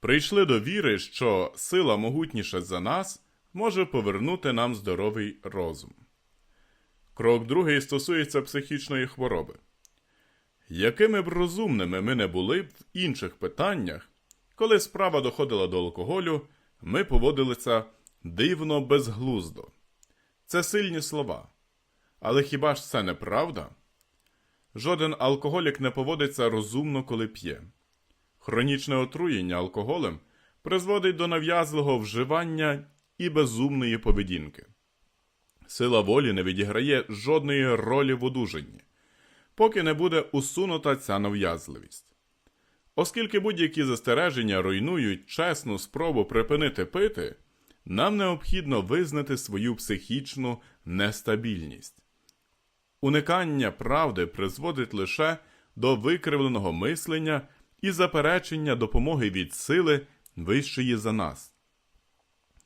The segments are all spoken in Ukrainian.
Прийшли до віри, що сила могутніша за нас може повернути нам здоровий розум. Крок другий стосується психічної хвороби. Якими б розумними ми не були в інших питаннях, коли справа доходила до алкоголю, ми поводилися дивно безглуздо. Це сильні слова. Але хіба ж це не правда? Жоден алкоголік не поводиться розумно, коли п'є. Хронічне отруєння алкоголем призводить до нав'язливого вживання і безумної поведінки. Сила волі не відіграє жодної ролі в одужанні, поки не буде усунута ця нав'язливість. Оскільки будь-які застереження руйнують чесну спробу припинити пити, нам необхідно визнати свою психічну нестабільність. Уникання правди призводить лише до викривленого мислення і заперечення допомоги від сили вищої за нас.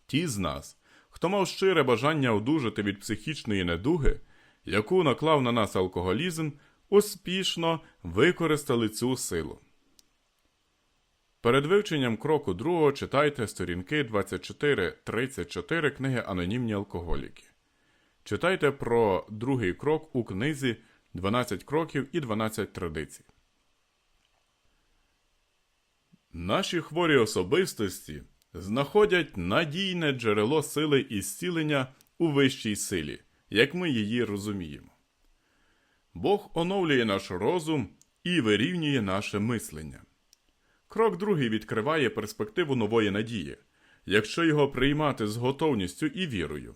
Ті з нас, хто мав щире бажання одужати від психічної недуги, яку наклав на нас алкоголізм, успішно використали цю силу. Перед вивченням кроку другого читайте сторінки 24-34 книги Анонімні алкоголіки. Читайте про другий крок у книзі 12 кроків і 12 традицій. Наші хворі особистості знаходять надійне джерело сили і зцілення у вищій силі, як ми її розуміємо. Бог оновлює наш розум і вирівнює наше мислення. Крок другий відкриває перспективу нової надії, якщо його приймати з готовністю і вірою.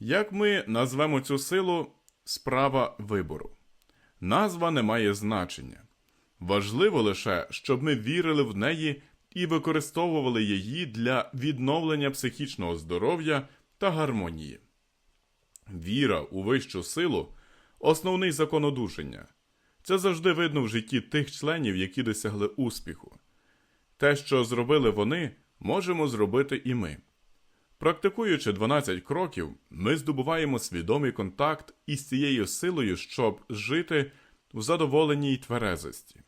Як ми назвемо цю силу справа вибору? Назва не має значення. Важливо лише, щоб ми вірили в неї і використовували її для відновлення психічного здоров'я та гармонії. Віра у вищу силу основний закон одужання. Це завжди видно в житті тих членів, які досягли успіху. Те, що зробили вони, можемо зробити і ми. Практикуючи 12 кроків, ми здобуваємо свідомий контакт із цією силою, щоб жити в задоволеній тверезості.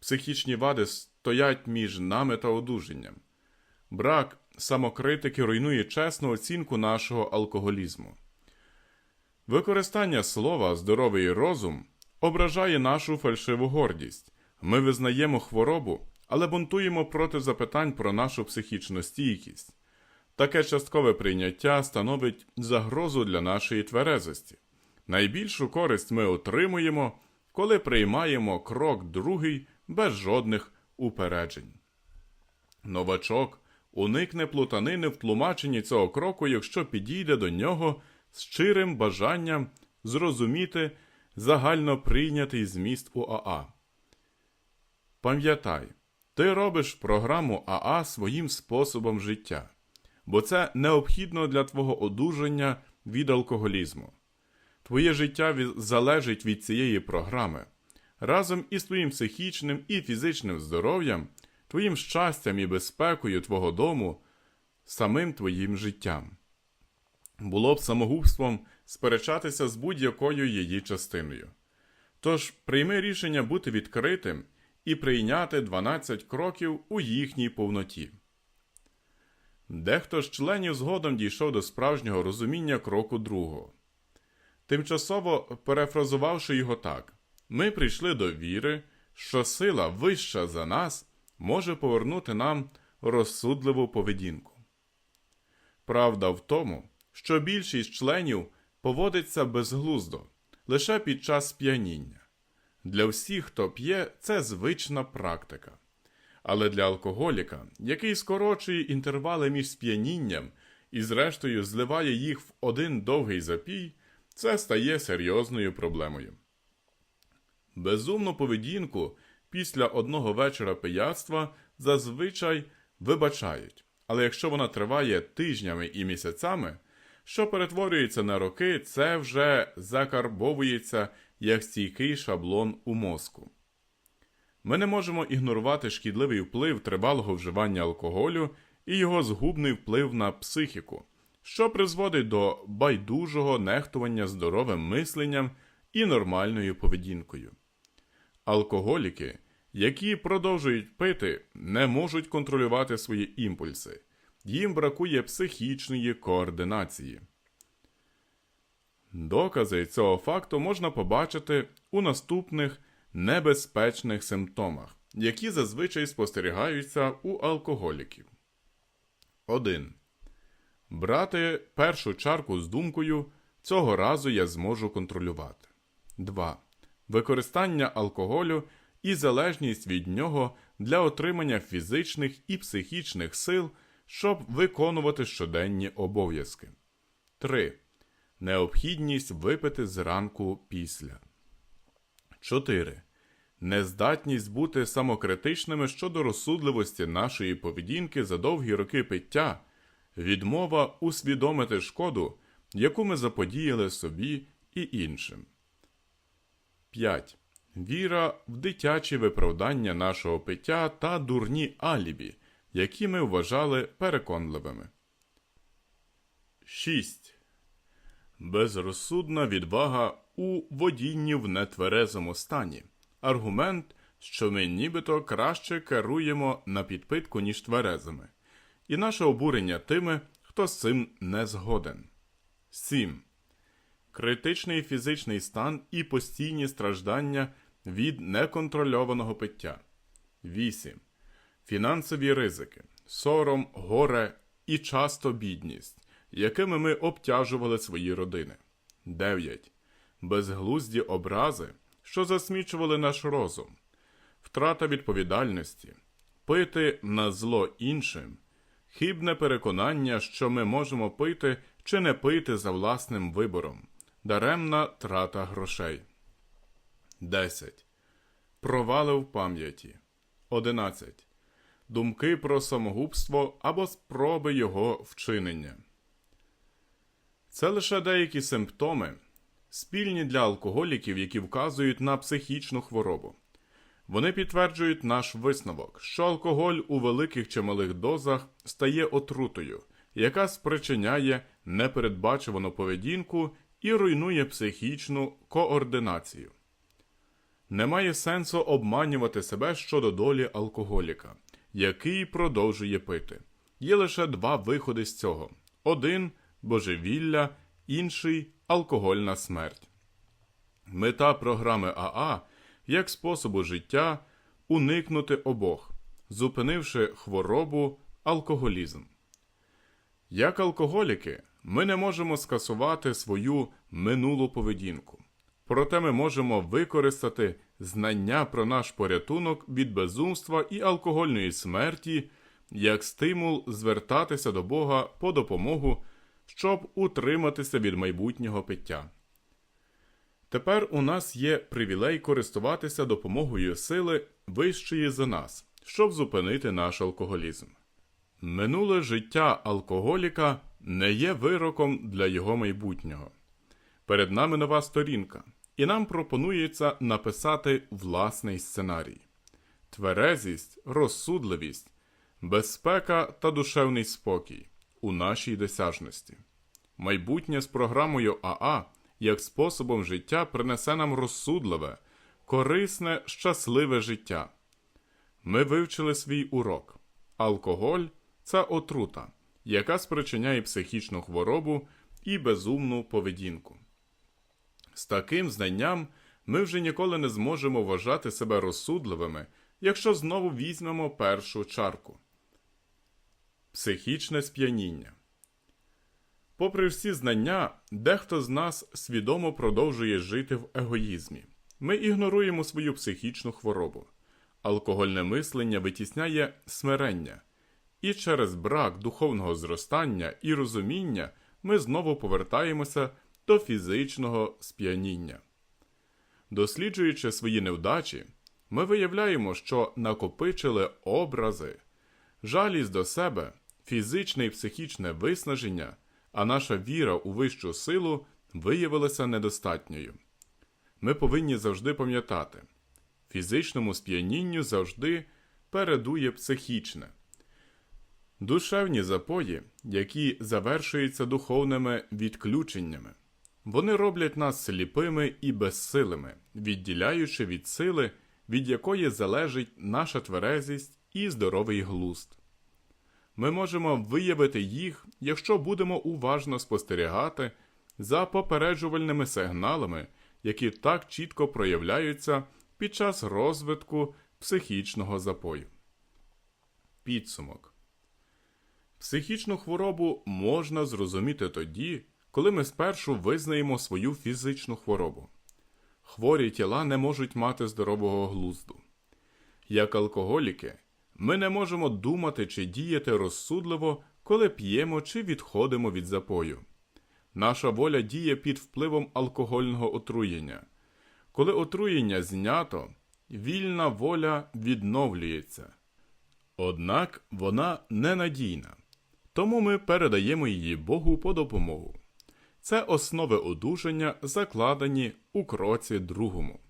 Психічні вади стоять між нами та одужанням. Брак самокритики руйнує чесну оцінку нашого алкоголізму. Використання слова здоровий розум ображає нашу фальшиву гордість. Ми визнаємо хворобу, але бунтуємо проти запитань про нашу психічну стійкість. Таке часткове прийняття становить загрозу для нашої тверезості. Найбільшу користь ми отримуємо, коли приймаємо крок другий без жодних упереджень. Новачок уникне плутанини в тлумаченні цього кроку, якщо підійде до нього з щирим бажанням зрозуміти загально прийнятий зміст у АА. Пам'ятай, ти робиш програму АА своїм способом життя, бо це необхідно для твого одужання від алкоголізму. Твоє життя залежить від цієї програми. Разом із твоїм психічним і фізичним здоров'ям, твоїм щастям і безпекою твого дому, самим твоїм життям. Було б самогубством сперечатися з будь-якою її частиною. Тож прийми рішення бути відкритим і прийняти 12 кроків у їхній повноті. Дехто з членів згодом дійшов до справжнього розуміння кроку другого. Тимчасово перефразувавши його так, ми прийшли до віри, що сила вища за нас може повернути нам розсудливу поведінку. Правда в тому, що більшість членів поводиться безглуздо лише під час п'яніння. Для всіх, хто п'є, це звична практика. Але для алкоголіка, який скорочує інтервали між сп'янінням і, зрештою, зливає їх в один довгий запій, це стає серйозною проблемою. Безумну поведінку після одного вечора пияцтва зазвичай вибачають, але якщо вона триває тижнями і місяцями, що перетворюється на роки, це вже закарбовується як стійкий шаблон у мозку. Ми не можемо ігнорувати шкідливий вплив тривалого вживання алкоголю і його згубний вплив на психіку, що призводить до байдужого нехтування здоровим мисленням і нормальною поведінкою. Алкоголіки, які продовжують пити, не можуть контролювати свої імпульси. Їм бракує психічної координації. Докази цього факту можна побачити у наступних небезпечних симптомах, які зазвичай спостерігаються у алкоголіків. 1. Брати першу чарку з думкою цього разу я зможу контролювати. 2. Використання алкоголю і залежність від нього для отримання фізичних і психічних сил, щоб виконувати щоденні обов'язки. 3. Необхідність випити зранку після. 4. Нездатність бути самокритичними щодо розсудливості нашої поведінки за довгі роки пиття, відмова усвідомити шкоду, яку ми заподіяли собі і іншим. 5. Віра в дитячі виправдання нашого пиття та дурні алібі, які ми вважали переконливими. 6. Безрозсудна відвага у водінні в нетверезому стані. Аргумент, що ми нібито краще керуємо на підпитку, ніж тверезими, і наше обурення тими, хто з цим не згоден. 7. Критичний фізичний стан і постійні страждання від неконтрольованого пиття. 8. Фінансові ризики, сором, горе і часто бідність, якими ми обтяжували свої родини. 9. Безглузді образи, що засмічували наш розум, втрата відповідальності, пити на зло іншим, хибне переконання, що ми можемо пити чи не пити за власним вибором, даремна трата грошей. 10. Провали в пам'яті. 11. Думки про самогубство або спроби його вчинення. Це лише деякі симптоми, спільні для алкоголіків, які вказують на психічну хворобу. Вони підтверджують наш висновок, що алкоголь у великих чи малих дозах стає отрутою, яка спричиняє непередбачувану поведінку і руйнує психічну координацію. Немає сенсу обманювати себе щодо долі алкоголіка, який продовжує пити. Є лише два виходи з цього: один божевілля, інший алкогольна смерть. Мета програми АА як способу життя уникнути обох, зупинивши хворобу алкоголізм. Як алкоголіки, ми не можемо скасувати свою минулу поведінку. Проте ми можемо використати знання про наш порятунок від безумства і алкогольної смерті як стимул звертатися до Бога по допомогу, щоб утриматися від майбутнього пиття. Тепер у нас є привілей користуватися допомогою сили вищої за нас, щоб зупинити наш алкоголізм. Минуле життя алкоголіка не є вироком для його майбутнього. Перед нами нова сторінка, і нам пропонується написати власний сценарій: тверезість, розсудливість, безпека та душевний спокій у нашій досяжності. Майбутнє з програмою АА як способом життя принесе нам розсудливе, корисне, щасливе життя. Ми вивчили свій урок. Алкоголь це отрута, яка спричиняє психічну хворобу і безумну поведінку. З таким знанням ми вже ніколи не зможемо вважати себе розсудливими, якщо знову візьмемо першу чарку. Психічне сп'яніння. Попри всі знання, дехто з нас свідомо продовжує жити в егоїзмі. Ми ігноруємо свою психічну хворобу. Алкогольне мислення витісняє смирення, і через брак духовного зростання і розуміння ми знову повертаємося до фізичного сп'яніння. Досліджуючи свої невдачі, ми виявляємо, що накопичили образи, жалість до себе, фізичне і психічне виснаження, а наша віра у вищу силу виявилася недостатньою. Ми повинні завжди пам'ятати, фізичному сп'янінню завжди передує психічне. Душевні запої, які завершуються духовними відключеннями, вони роблять нас сліпими і безсилими, відділяючи від сили, від якої залежить наша тверезість і здоровий глузд. Ми можемо виявити їх, якщо будемо уважно спостерігати за попереджувальними сигналами, які так чітко проявляються під час розвитку психічного запою. Підсумок. Психічну хворобу можна зрозуміти тоді, коли ми спершу визнаємо свою фізичну хворобу. Хворі тіла не можуть мати здорового глузду. Як алкоголіки, ми не можемо думати чи діяти розсудливо, коли п'ємо чи відходимо від запою. Наша воля діє під впливом алкогольного отруєння. Коли отруєння знято, вільна воля відновлюється. Однак вона ненадійна, тому ми передаємо її Богу по допомогу. Це основи одужання, закладені у кроці другому.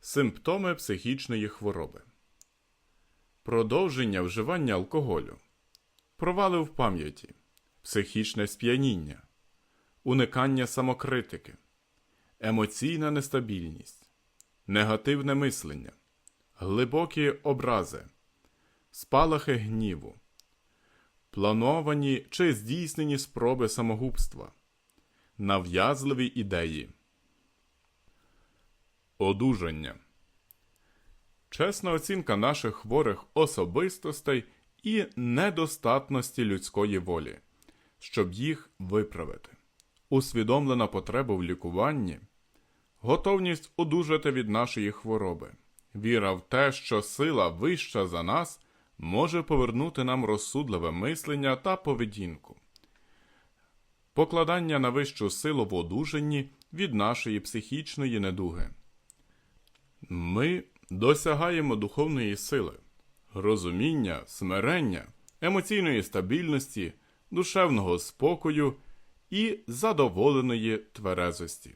Симптоми психічної хвороби. Продовження вживання алкоголю. Провали в пам'яті. Психічне сп'яніння. Уникання самокритики. Емоційна нестабільність. Негативне мислення. Глибокі образи. Спалахи гніву. Плановані чи здійснені спроби самогубства. Нав'язливі ідеї. Одужання. Чесна оцінка наших хворих особистостей і недостатності людської волі, щоб їх виправити. Усвідомлена потреба в лікуванні, готовність одужати від нашої хвороби, віра в те, що сила вища за нас може повернути нам розсудливе мислення та поведінку, покладання на вищу силу в одужанні від нашої психічної недуги. Ми досягаємо духовної сили, розуміння, смирення, емоційної стабільності, душевного спокою і задоволеної тверезості.